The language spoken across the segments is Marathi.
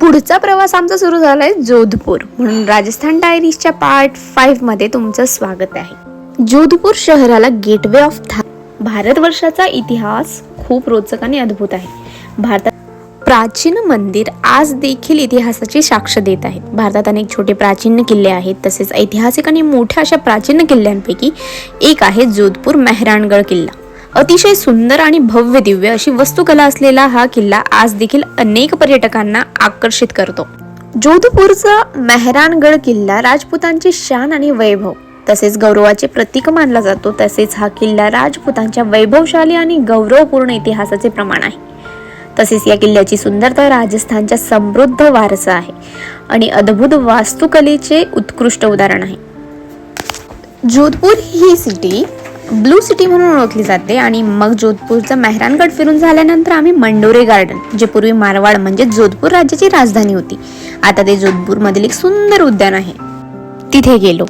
पुढचा प्रवास आमचा सुरू झालाय जोधपूर. म्हणून राजस्थान डायरीजच्या पार्ट फाईव्हमध्ये तुमचं स्वागत आहे. जोधपूर शहराला गेटवे ऑफ था भारतवर्षाचा इतिहास खूप रोचक आणि अद्भुत आहे. भारतात प्राचीन मंदिर आज देखील इतिहासाची साक्ष देत आहेत. भारतात अनेक छोटे प्राचीन किल्ले आहेत तसेच ऐतिहासिक आणि मोठ्या अशा प्राचीन किल्ल्यांपैकी एक आहे जोधपूर मेहरानगड किल्ला. अतिशय सुंदर आणि भव्य दिव्य अशी वस्तुकला असलेला हा किल्ला आज देखील अनेक पर्यटकांना आकर्षित करतो. जोधपूरचा मेहरानगड किल्ला राजपुतांची शान आणि वैभव तसेच गौरवाचे प्रतीक मानला जातो तसेच हा किल्ला राजपुतांच्या वैभवशाली आणि गौरवपूर्ण इतिहासाचे प्रमाण आहे. तसेच या किल्ल्याची सुंदरता राजस्थानच्या समृद्ध वारसा आहे आणि अद्भुत वास्तुकलेचे उत्कृष्ट उदाहरण आहे. जोधपूर ही सिटी ब्लू सिटी म्हणून ओळखली जाते आणि मग जोधपूरचं मेहरानगड फिरून झाल्यानंतर आम्ही मंडोरे गार्डन जे पूर्वी मारवाड म्हणजे जोधपूर राज्याची राजधानी होती. आता ते जोधपूरमधील एक सुंदर उद्यान आहे. तिथे गेलो.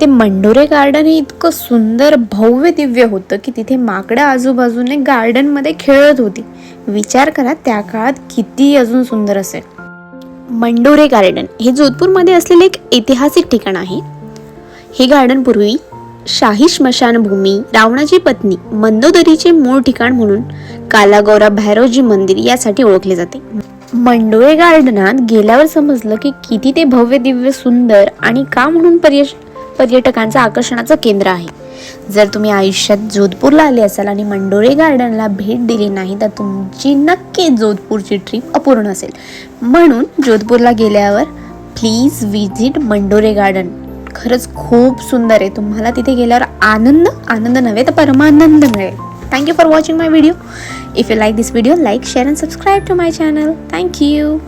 ते मंडोरे गार्डन हे इतकं सुंदर भव्य दिव्य होतं की तिथे माकडं आजूबाजूने गार्डनमध्ये खेळत होती. विचार करा त्या काळात किती अजून सुंदर असेल. मंडोरे गार्डन हे जोधपूरमध्ये असलेले एक ऐतिहासिक ठिकाण आहे. हे गार्डन पूर्वी शाही स्मशानभूमी रावणाची पत्नी मंदोदरीचे मूळ ठिकाण म्हणून कालागौरा भैरवजी मंदिर यासाठी ओळखले जाते. मंडोळे गार्डनात गेल्यावर समजलं की किती ते भव्य दिव्य सुंदर आणि का म्हणून पर्यश पर्यटकांचं आकर्षणाचं केंद्र आहे. जर तुम्ही आयुष्यात जोधपूरला आले असाल आणि मंडोळे गार्डनला भेट दिली नाही तर तुमची नक्की जोधपूरची ट्रिप अपूर्ण असेल. म्हणून जोधपूरला गेल्यावर प्लीज विजिट मंडोरे गार्डन खरंच खूप सुंदर आहे. तुम्हाला तिथे गेल्यावर आनंद आनंद नव्हे तर परमानंद मिळेल. Thank you for watching my video if you like this video like share and subscribe to my channel thank you